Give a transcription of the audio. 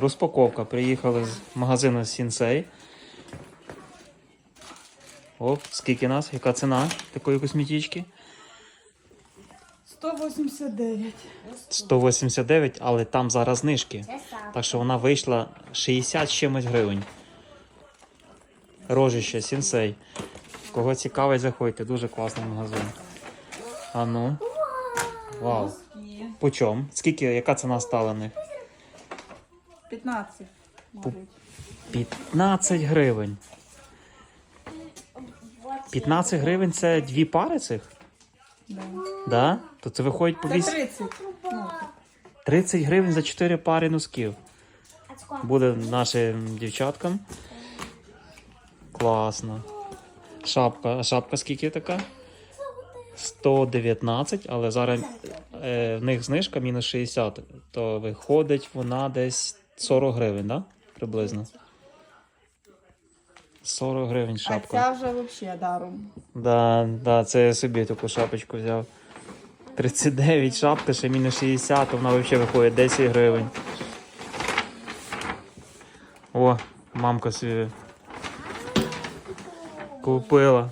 Розпаковка. Приїхали з магазину Сінсей. Оп, скільки нас? Яка ціна такої косметички? 189. 189, але там зараз знижки. Так що вона вийшла 60 чимось гривень. Рожище, сінсей. Кого цікавить, заходьте. Дуже класний магазин. А ну. Вау. По чому? Скільки, яка ціна стала них? 15. мабуть. 15 гривень. 15 гривень це дві пари цих? Да. Да? То це виходить по Це 8... 30. Ну, 30 гривень за 4 пари носків. Буде нашим дівчаткам. Класно. Шапка. Шапка скільки така? 119, але зараз е, в них знижка мінус 60, то виходить вона десь 40 гривень, да? Приблизно. 40 гривень а шапка. ця вже взагалі даром. Да, да, це я собі таку шапочку взяв. 39 шапка, ще мінус 60, то вона взагалі виходить 10 гривень. О, мамка собі купила.